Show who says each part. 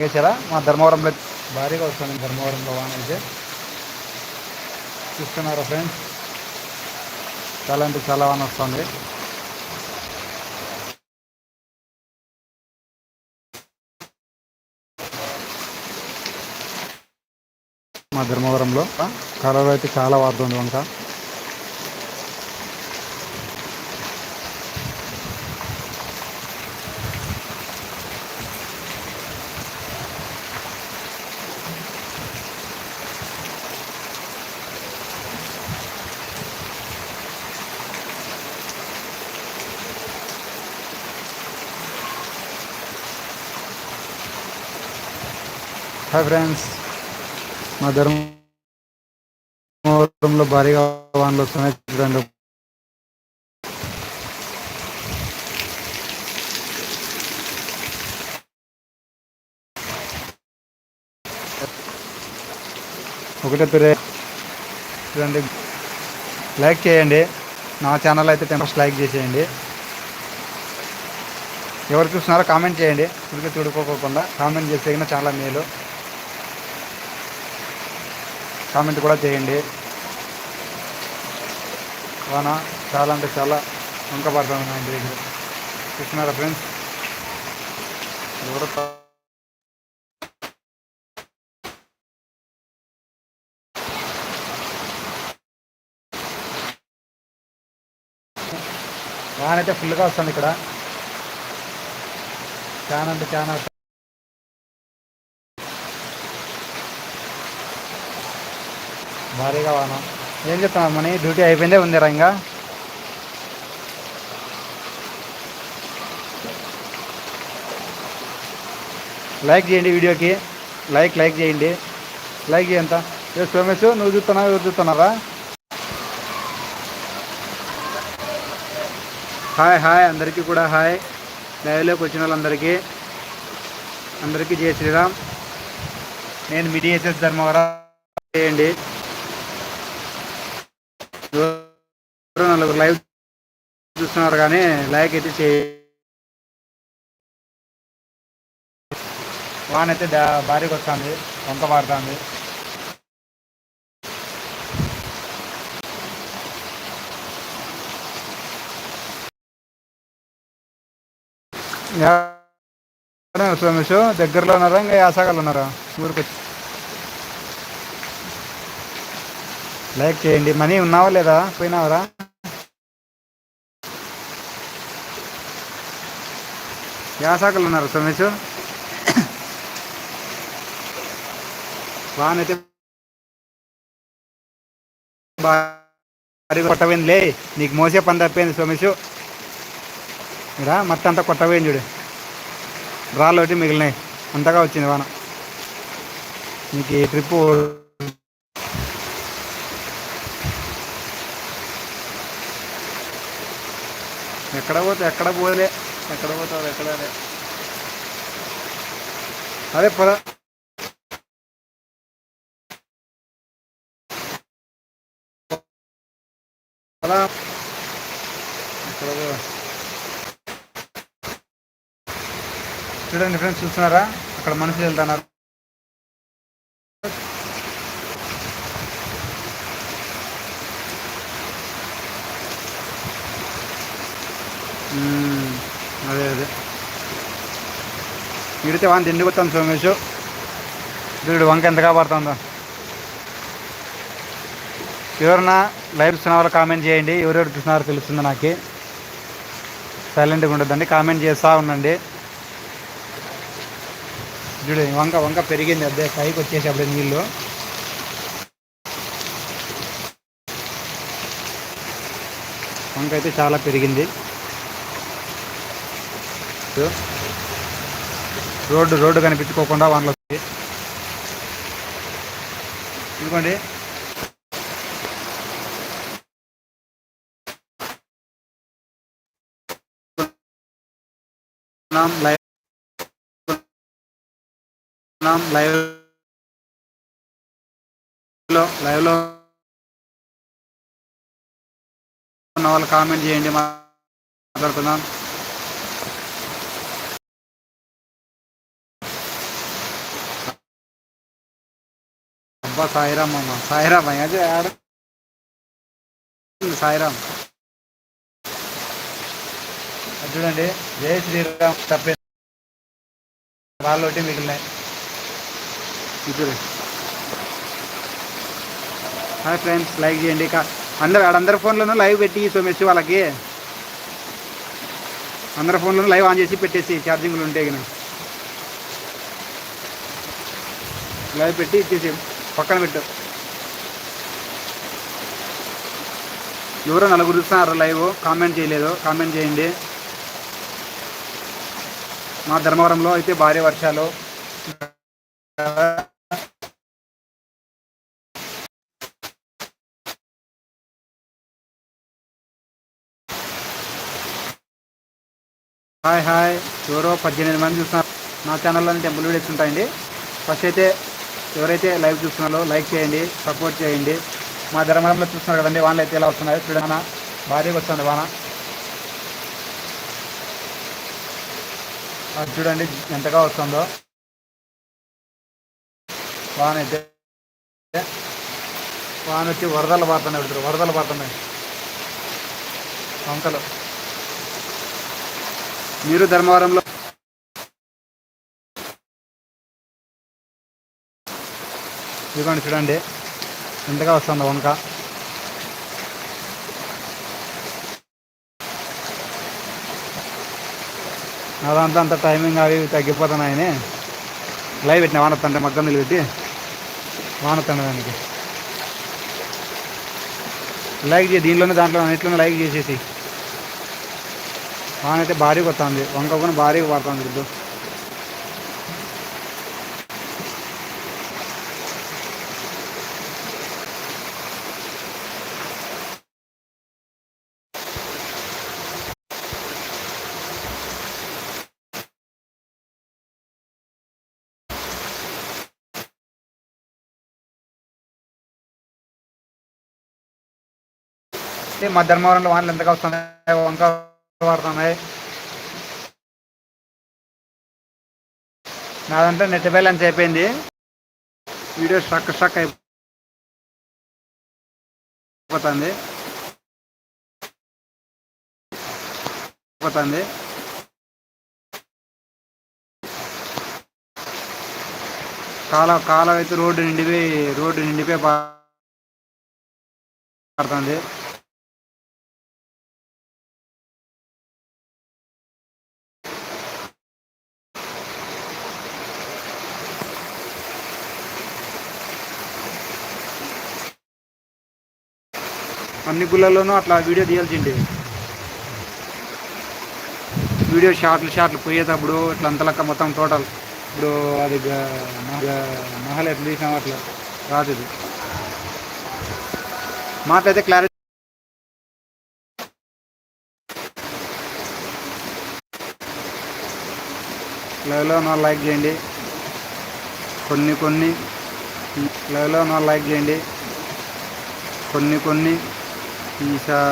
Speaker 1: వేసారా మా ధర్మవరంలో భారీగా వస్తుంది ధర్మవరంలో వాన అయితే. చూస్తున్నారా ఫ్రెండ్స్? చాలా అంటే చాలా వాన వస్తుంది. మా ధర్మవరంలో కలర్ అయితే చాలా వాడుతుంది వంక. హాయ్ ఫ్రెండ్స్ మా ధర్మవరంలో భారీగా వానలు వస్తున్నాయి. చూడండి. ఒకటే పేరే చూడండి. లైక్ చేయండి. నా ఛానల్ అయితే టెంపర్స్ లైక్ చేసేయండి. ఎవరు చూస్తున్నారో కామెంట్ చేయండి. ఊరికే చూడుకోకుండా కామెంట్ చేస్తే చాలా మేలు. కామెంట్ కూడా చేయండి. వాన చాలా అంటే చాలా వంక పడుతుంది మా ఇంటి దగ్గర చూస్తున్నారా ఫ్రెండ్స్ వానైతే వాన ఫుల్గా వస్తుంది ఇక్కడ. చాలా అంటే చాలా భారీగా వాన. ఏం చెప్తున్నావు మనీ డ్యూటీ అయిపోయిందే ఉందిరా ఇంకా? లైక్ చేయండి వీడియోకి. లైక్ లైక్ చేయండి. లైక్ చేయంత. ఏ సోమేష్ నువ్వు చూస్తున్నావు ఎవరు చూస్తున్నారా? Hi hi. అందరికీ కూడా హాయ్. లైవ్లోకి వచ్చిన వాళ్ళందరికీ. అందరికీ జయ శ్రీరామ్. నేను మిడిఎస్ఎస్ ధర్మవరం. చేయండి. నలుగురు లైవ్ చూస్తున్నారు కానీ లైక్ అయితే చే వాన్ అయితే భారీగా వస్తుంది వంక పాడుతుంది సోమేష్ దగ్గరలో ఉన్నారా? ఇంకా యాసగాలు ఉన్నారా? ఊరికి వచ్చి లైక్ చేయండి. మనీ ఉన్నావా లేదా? పోయినావరా? యాసాకలు ఉన్నారు సోమేష్ బాగానైతే భారీ కొట్టపోయిందిలే నీకు మోసే పని తప్పింది సోమేశ్. రా మొత్తం అంతా కొట్టపోయింది చూడు. రాళ్ళు ఒకటి మిగిలినాయి. అంతగా వచ్చింది వాన. నీకు ఈ ట్రిప్పు ఎక్కడ పోతే ఎక్కడ పోలే ఎక్కడ పోతావు ఎక్కడ అదే పద. పద. ఎక్కడ చూడండి ఫ్రెండ్స్ చూస్తున్నారా? అక్కడ మనుషులు వెళ్తున్నారు మ్మ్. అదే అదే తిడితే వాని తిండి కొత్తాను సోమేష్. వీడు వంక ఎంతగా పడుతుందో ఎవరన్నా లైవ్ చూస్తున్న వాళ్ళు కామెంట్ చేయండి. ఎవరెవరు చూస్తున్నారో తెలుస్తుంది నాకు. సైలెంట్గా ఉండదండి కామెంట్ చేస్తూ ఉండండి. చూడు వంక వంక పెరిగింది అదే పైకి వచ్చేసి అప్పుడే నీళ్ళు. వంక అయితే చాలా పెరిగింది. రోడ్డు రోడ్డు కనిపించుకోకుండా వానలు వస్తాయి ఇదిగోండి. నామ్ లైవ్ లైవ్లో లైవ్లో ఉన్న వాళ్ళు కామెంట్ చేయండి మాట్లాడుతున్నాం అబ్బా సాయిరామ్ అమ్మ. సాయిరామ్ అదే ఆడ సాయిరామ్. అది చూడండి. జయ శ్రీరామ్ తప్పే. వాళ్ళు ఒకటి మిగిలినాయి ఇది హాయ్ ఫ్రెండ్స్ లైక్ చేయండి. ఇక అందరు ఆడందరి ఫోన్లోనూ లైవ్ పెట్టి సోమేసి వాళ్ళకి. అందరి ఫోన్లోనూ లైవ్ ఆన్ చేసి పెట్టేసి ఛార్జింగ్లు ఉంటే గిన. లైవ్ పెట్టి ఇచ్చేసి పక్కన పెట్టు. ఎవరో నలుగురు చూస్తున్నారు లైవ్ కామెంట్ చేయలేదు. కామెంట్ చేయండి. మా ధర్మవరంలో అయితే భారీ వర్షాలు. Hi hi. ఎవరో పద్దెనిమిది మంది చూస్తున్నారు. నా ఛానల్లోని టెంపుల్ వీడియోస్ ఉంటాయండి. ఫస్ట్ అయితే ఎవరైతే లైవ్ చూస్తున్నారో లైక్ చేయండి సపోర్ట్ చేయండి. మా ధర్మవరంలో చూస్తున్నారు కదండి వానలు అయితే ఎలా వస్తున్నాయో చూడన భారీగా వస్తుంది వాన. అది చూడండి ఎంతగా వస్తుందో. వాన అయితే వాన వచ్చి వరదలు పడుతున్నాయి ఇప్పుడు వరదలు పడుతున్నాయి వంకలు. మీరు ధర్మవరంలో ఇదిగోండి చూడండి. ఎంతగా వస్తుంది వంక. అదంతా అంత టైమింగ్ అవి తగ్గిపోతున్నాయని లైవ్ పెట్టిన వానతండ్రి మగ్గం నిలబెట్టి వానతండ దానికి. లైక్ చేసి దీనిలోనే దాంట్లో అన్నిట్లోనే లైక్ చేసేసి. వానైతే భారీగా వస్తుంది. వంక కూడా భారీగా పడుతుంది ఇప్పుడు. మా ధర్మవరంలో వానలు ఎంతగా వస్తున్నాయి వంక పడుతున్నాయి నాదంటే నెట్ బ్యాలెన్స్ అయిపోయింది. వీడియో స్ట్రక్ స్ట్రక్ అయిపోతుంది. అయిపోతుంది. కాలం కాలం అయితే రోడ్డు నిండిపోయి రోడ్డు నిండిపోయి పడుతుంది. అన్ని గుళ్ళల్లోనూ అట్లా వీడియో తీయాల్సిండే వీడియో షార్ట్లు షార్ట్లు పోయేటప్పుడు ఇట్లా అంతలక్క మొత్తం టోటల్. ఇప్పుడు అది మహల్ ఎట్లా తీసినాం అట్లా రాదు మాకైతే క్లారిటీ లైవ్లో నా లైక్ చేయండి. కొన్ని కొన్ని లైవ్లో నా లైక్ చేయండి. కొన్ని కొన్ని 一下